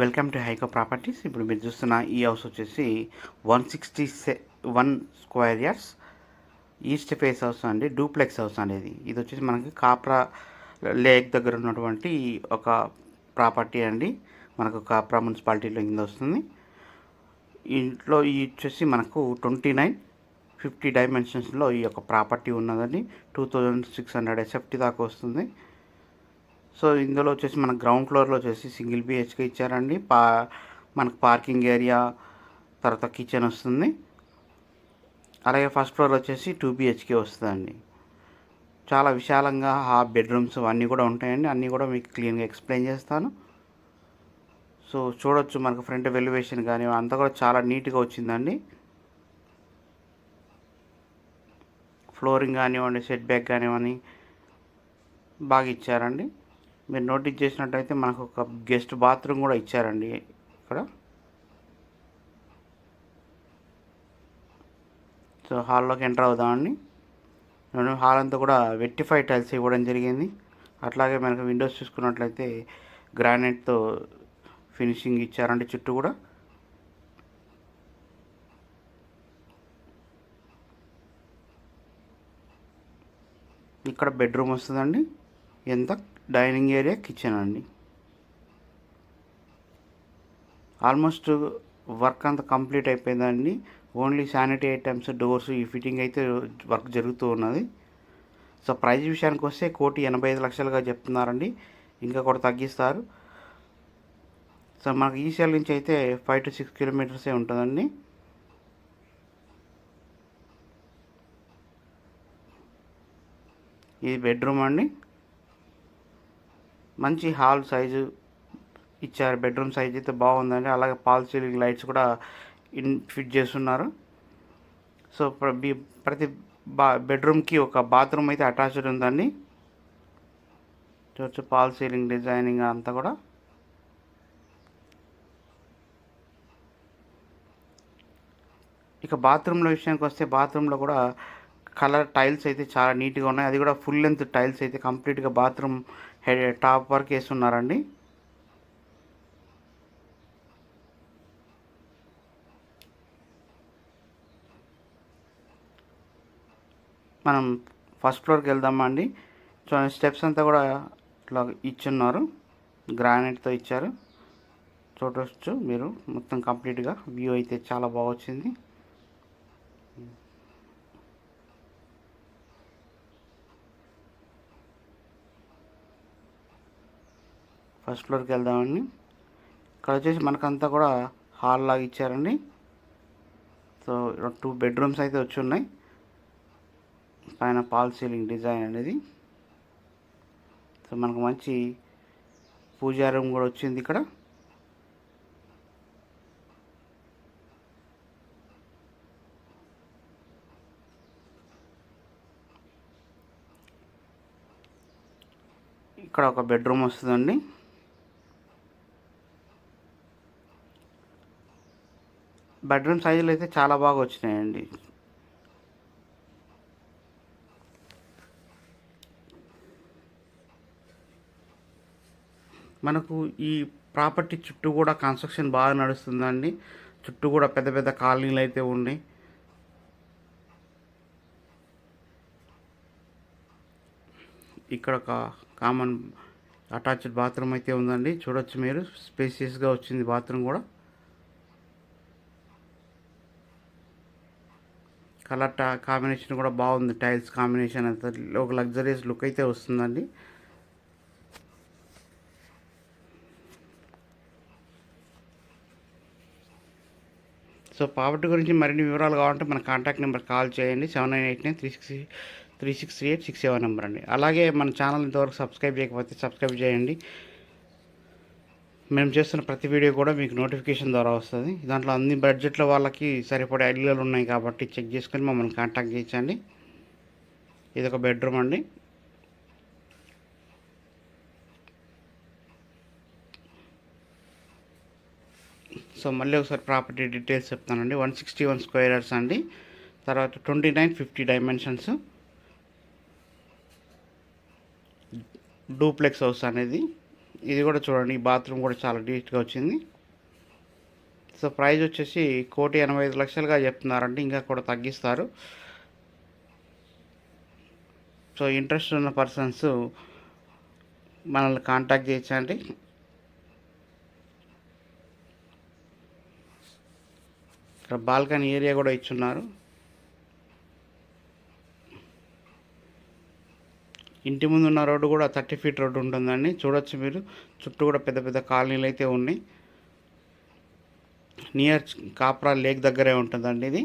Welcome to హైకో properties. ఇప్పుడు మీరు చూస్తున్న ఈ హౌస్ వచ్చేసి వన్ సిక్స్టీ సె one square yards. East face house అండి డూప్లెక్స్ హౌస్ అనేది. ఇది వచ్చేసి మనకి కాప్రా లేక్ దగ్గర ఉన్నటువంటి ఒక ప్రాపర్టీ అండి. మనకు కాప్రా మున్సిపాలిటీలో కింద వస్తుంది. ఇంట్లో ఈ వచ్చేసి మనకు ట్వంటీ నైన్ ఫిఫ్టీ డైమెన్షన్స్లో ఈ యొక్క ప్రాపర్టీ ఉన్నదండి. Two thousand six hundred SFT దాకా వస్తుంది. సో ఇందులో వచ్చేసి మన గ్రౌండ్ ఫ్లోర్లో వచ్చేసి సింగిల్ బిహెచ్కే ఇచ్చారండి. పా మనకు పార్కింగ్ ఏరియా తర్వాత కిచెన్ వస్తుంది. అలాగే ఫస్ట్ ఫ్లోర్ వచ్చేసి టూ బిహెచ్కే వస్తుందండి. చాలా విశాలంగా ఆ బెడ్రూమ్స్ అన్నీ కూడా ఉంటాయండి. అన్నీ కూడా మీకు క్లీన్గా ఎక్స్ప్లెయిన్ చేస్తాను. సో చూడొచ్చు మనకు ఫ్రంట్ వెల్యువేషన్ కానీ అంతా కూడా చాలా నీట్గా వచ్చిందండి. ఫ్లోరింగ్ కానివ్వండి సెట్ బ్యాక్ కానివ్వండి బాగా ఇచ్చారండి. మీరు నోటీస్ చేసినట్టయితే మనకు ఒక గెస్ట్ బాత్రూమ్ కూడా ఇచ్చారండి ఇక్కడ. సో హాల్లోకి ఎంటర్ అవుదామండి. నేను హాల్ అంతా కూడా వెట్టిఫై టైల్స్ ఇవ్వడం జరిగింది. అట్లాగే మనకు విండోస్ చూసుకున్నట్లయితే గ్రానైట్తో ఫినిషింగ్ ఇచ్చారండి చుట్టూ కూడా. ఇక్కడ బెడ్రూమ్ వస్తుందండి. ఎంత? డైనింగ్ ఏరియా కిచెన్ అండి. ఆల్మోస్ట్ వర్క్ అంతా కంప్లీట్ అయిపోయిందండి. ఓన్లీ శానిటరీ ఐటమ్స్ డోర్స్ ఈ ఫిట్టింగ్ అయితే వర్క్ జరుగుతూ ఉన్నది. సో ప్రైజ్ విషయానికి వస్తే కోటి ఎనభై ఐదు లక్షలుగా చెప్తున్నారండి. ఇంకా కూడా తగ్గిస్తారు. సో మనకు ఈసీఎల్ నుంచి అయితే ఫైవ్ టు సిక్స్ కిలోమీటర్సే ఉంటుందండి. ఇది బెడ్రూమ్ అండి. మంచి హాల్ సైజు ఇచ్చారు బెడ్రూమ్ సైజ్ అయితే బాగుందండి. అలాగే పాల్ సీలింగ్ లైట్స్ కూడా ఇన్ ఫిట్ చేస్తున్నారు. సో ప్రతి బా బెడ్రూమ్కి ఒక బాత్రూమ్ అయితే అటాచ్డ్ ఉందండి. చూడచ్చు పాల్ సీలింగ్ డిజైనింగ్ అంతా కూడా. ఇక బాత్రూంలో విషయానికి వస్తే బాత్రూంలో కూడా కలర్ టైల్స్ అయితే చాలా నీట్గా ఉన్నాయి. అది కూడా ఫుల్ లెంత్ టైల్స్ అయితే కంప్లీట్గా బాత్రూమ్ హెడ్ టాప్ వరకు వేస్తున్నారండి. మనం ఫస్ట్ ఫ్లోర్కి వెళ్దామా అండి? చూడండి స్టెప్స్ అంతా కూడా ఇట్లా ఇచ్చున్నారు. గ్రానైట్తో ఇచ్చారు. చూడవచ్చు మీరు. మొత్తం కంప్లీట్గా వ్యూ అయితే చాలా బాగా వచ్చింది. ఫస్ట్ ఫ్లోర్కి వెళ్దామండి. ఇక్కడ వచ్చేసి మనకంతా కూడా హాల్ లాగా ఇచ్చారండి. సో టూ బెడ్రూమ్స్ అయితే వచ్చి ఉన్నాయి. పైన పాల్ సీలింగ్ డిజైన్ అనేది. సో మనకు మంచి పూజా రూమ్ కూడా వచ్చింది ఇక్కడ. ఇక్కడ ఒక బెడ్రూమ్ వస్తుందండి. బెడ్రూమ్ సైజులు అయితే చాలా బాగా వచ్చినాయండి. మనకు ఈ ప్రాపర్టీ చుట్టూ కూడా కన్స్ట్రక్షన్ బాగా నడుస్తుందండి. చుట్టూ కూడా పెద్ద పెద్ద కాలనీలు అయితే ఉన్నాయి. ఇక్కడ ఒక కామన్ అటాచ్డ్ బాత్రూమ్ అయితే ఉందండి. చూడొచ్చు మీరు. స్పేసియస్గా వచ్చింది బాత్రూమ్ కూడా. కలర్ టా కాంబినేషన్ కూడా బాగుంది. టైల్స్ కాంబినేషన్ అంతా ఒక లగ్జరీస్ లుక్ అయితే వస్తుందండి. సో ప్రాపర్టీ గురించి మరిన్ని వివరాలు కావాలంటే మన కాంటాక్ట్ నెంబర్ కాల్ చేయండి. Seven nine eight nine three six three six three eight six seven number అండి. అలాగే మన ఛానల్ ఇంతవరకు సబ్స్క్రైబ్ చేయకపోతే సబ్స్క్రైబ్ చేయండి. మేము చేస్తున్న ప్రతి వీడియో కూడా మీకు నోటిఫికేషన్ ద్వారా వస్తుంది. దాంట్లో అన్ని బడ్జెట్లో వాళ్ళకి సరిపడే ఐడియాలు ఉన్నాయి కాబట్టి చెక్ చేసుకొని మమ్మల్ని కాంటాక్ట్ చేయించండి ఇది ఒక బెడ్రూమ్ అండి. సో మళ్ళీ ఒకసారి ప్రాపర్టీ డీటెయిల్స్ చెప్తానండి. One sixty one square yards అండి. తర్వాత twenty nine fifty dimensions. Duplex house అనేది. ఇది కూడా చూడండి బాత్రూమ్ కూడా చాలా నీట్గా వచ్చింది. సో ప్రైజ్ వచ్చేసి కోటి ఎనభై ఐదు లక్షలుగా చెప్తున్నారంటే ఇంకా కూడా తగ్గిస్తారు. సో ఇంట్రెస్ట్ ఉన్న పర్సన్స్ మనల్ని కాంటాక్ట్ చేయొచ్చండి ఇక్కడ బాల్కనీ ఏరియా కూడా ఇచ్చున్నారు. ఇంటి ముందు ఉన్న రోడ్డు కూడా థర్టీ ఫీట్ రోడ్డు ఉంటుందండి. చూడొచ్చు మీరు. చుట్టూ కూడా పెద్ద పెద్ద కాలనీలు అయితే ఉన్నాయి. నియర్ కాప్రా లేక్ దగ్గరే ఉంటుందండి ఇది.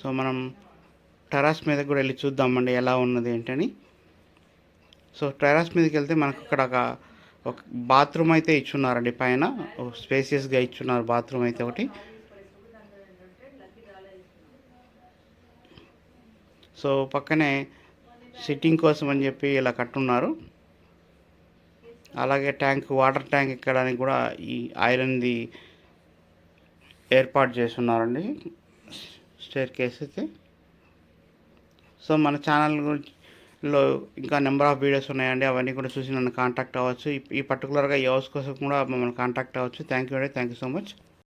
సో మనం టెరాస్ మీద కూడా వెళ్ళి చూద్దామండి ఎలా ఉన్నది ఏంటని. సో టెరాస్ మీదకి వెళ్తే మనకు అక్కడ ఒక ఒక బాత్రూమ్ అయితే ఇచ్చున్నారండి పైన. స్పేసియస్గా ఇచ్చున్నారు బాత్రూమ్ అయితే ఒకటి. సో పక్కనే సిట్టింగ్ కోసం అని చెప్పి ఇలా కట్టున్నారు. అలాగే ట్యాంక్ వాటర్ ట్యాంక్ ఎక్కడానికి కూడా ఈ ఐరన్ది ఏర్పాటు చేస్తున్నారండి. స్టేర్ కేస్ అయితే. సో మన ఛానల్ గురించి లో ఇంకా నెంబర్ ఆఫ్ వీడియోస్ ఉన్నాయండి అవన్నీ కూడా చూసి నన్ను కాంటాక్ట్ అవ్వచ్చు. ఈ- ఈ పర్టికులర్గా ఈ హౌస్ కోసం కూడా మమ్మల్ని కాంటాక్ట్ అవ్వచ్చు. థ్యాంక్ యూ అండి. Thank you so much